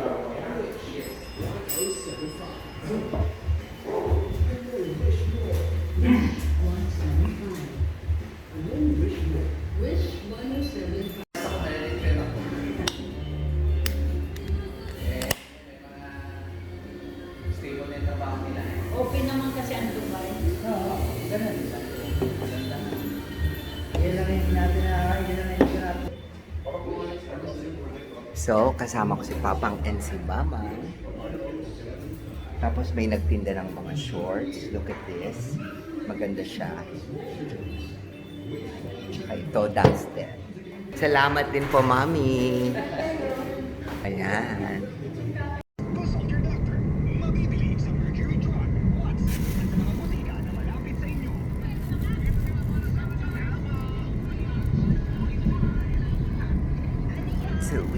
Average. 107.5. So, kasama ko si Papang and si Mamang. Tapos may nagtinda ng mga shorts. Look at this. Maganda siya. Tsaka ito, duster. Salamat din po, Mami. Ayan.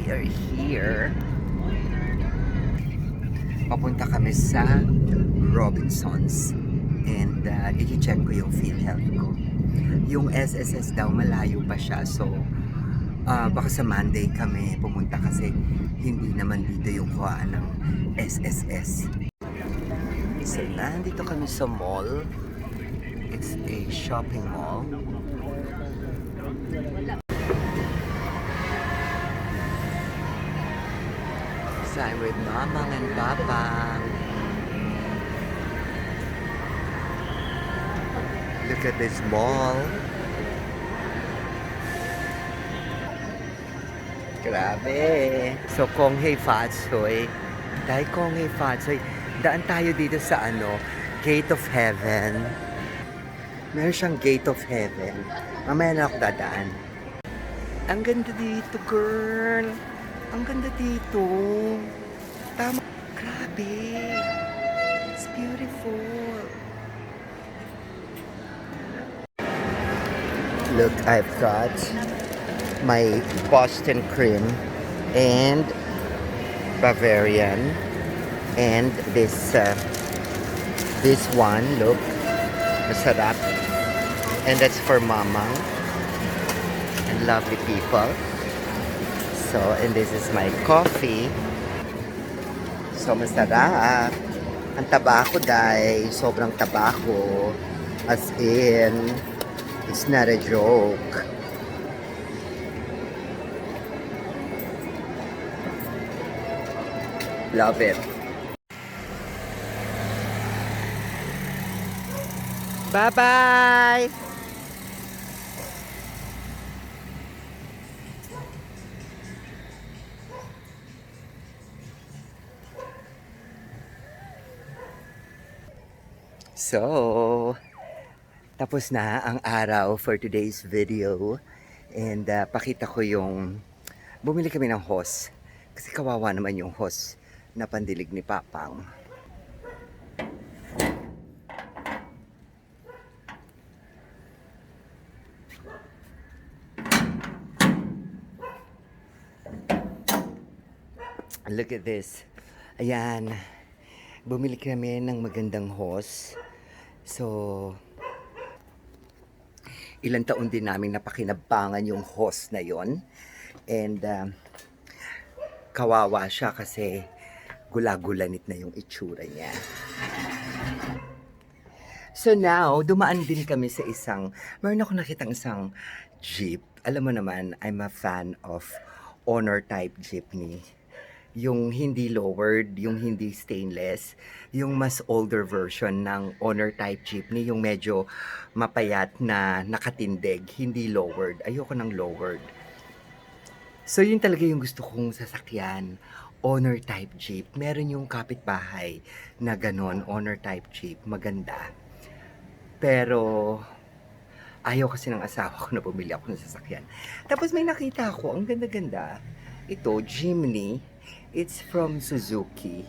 Are here. Papunta kami sa Robinsons. And uh, i-check ko yung PhilHealth ko. Yung SSS daw malayo pa siya. So uh, baka sa Monday kami pumunta kasi hindi naman dito yung kuhaan ng SSS. So nandito kami sa mall. It's a shopping mall. So I'm with Mamang and Papang. Look at this mall. Grabe. So Kong Hei Fatsoy. Dahil Kong Hei Fatsoy, daan tayo dito sa ano, Gate of Heaven. Meron siyang Gate of Heaven. Mamaya na ako dadaan. Ang ganda dito, girl. Ang ganda dito. Tama. Grabe. It's beautiful. Look, I've got my Boston cream and Bavarian and this uh, this one, look, masarap. And that's for mama and lovely people. So, and this is my coffee. So, masarap. Ang tabako dahil sobrang tabako. As in, it's not a joke. Love it. Bye-bye! So, tapos na ang araw for today's video. And uh, pakita ko yung bumili kami ng hose. Kasi kawawa naman yung hose na pandilig ni Papang. Look at this. Ayan. Bumili kami ng magandang hose. So, ilang taon din namin napakinabangan yung hose na yon And, um, kawawa siya kasi gulagulanit na yung itsura niya. So now, dumaan din kami sa isang, meron ako nakitang isang jeep. Alam mo naman, I'm a fan of honor type jeepney. Yung hindi lowered, yung hindi stainless, yung mas older version ng honor type jeepney, yung medyo mapayat na nakatindig, hindi lowered. Ayoko ng lowered. So yun talaga yung gusto kong sasakyan. Honor type jeep. Meron yung kapitbahay na ganon, honor type jeep. Maganda. Pero ayaw kasi ng asawa ko na bumili ako ng sasakyan. Tapos may nakita ako, ang ganda-ganda. Ito, Jimny. It's from Suzuki.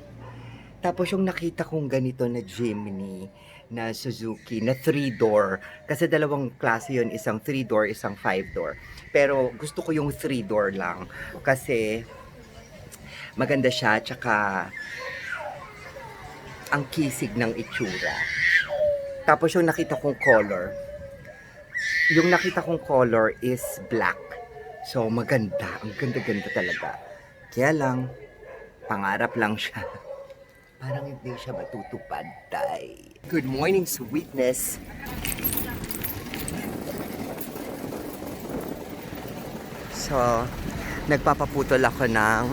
Tapos yung nakita kong ganito na Jimny na Suzuki na 3-door. Kasi dalawang klase yun, isang 3-door, isang 5-door. Pero gusto ko yung 3-door lang. Kasi maganda siya, tsaka ang kisig ng itsura. Tapos yung nakita kong color, yung nakita kong color is black. So maganda, ang ganda-ganda talaga. Kaya lang, Pangarap lang siya. Parang hindi siya matutupad, tay. Good morning, sweetness. So, nagpapaputol ako ng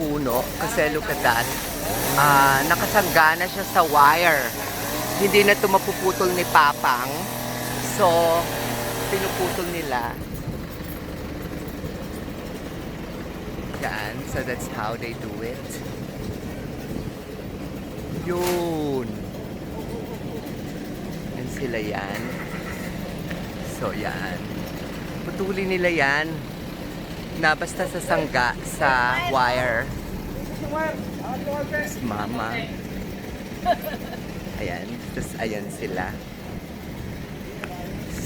puno kasi look at that. Ah, nakasangga na siya sa wire. Hindi na ito mapuputol ni Papang. So, pinuputol nila. Yan. So, that's how they do it. Yun. Yan sila yan. So, yan. Putulin nila yan na basta sa sangga sa wire. Mama. Ayan. Tapos ayan sila.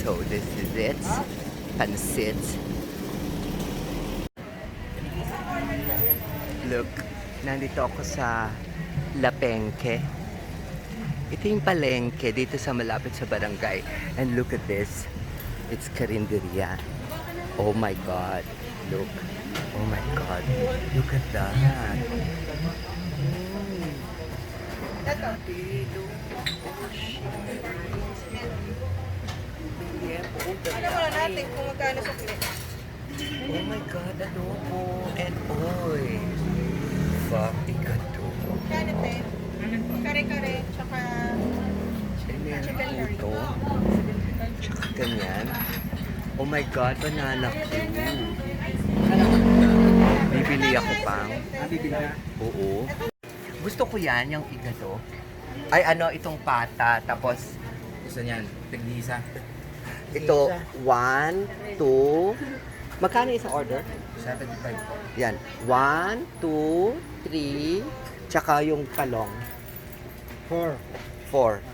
So, this is it. Pansit. Look, nandito ako sa Lapengke. Ito yung palengke dito sa malapit sa barangay. And look at this. It's Carinderia. Oh my God. Look. Oh my God. Look at that. The Ano muna natin kung magkano sa my God, adobo and oil. Fuck, ikato. Kano te? Kare-kare, tsaka curry. puto. Tsaka ganyan. Oh my God, banana cue. Bibili ako pang. Oo. Gusto ko yan, yung igato. Ay, ano, itong pata. Tapos, Gusto niyan, tigisa. ito, one, two. Magkano isang order? 75 po. Yan. One, two, three. Tsaka yung talong. Four. Four.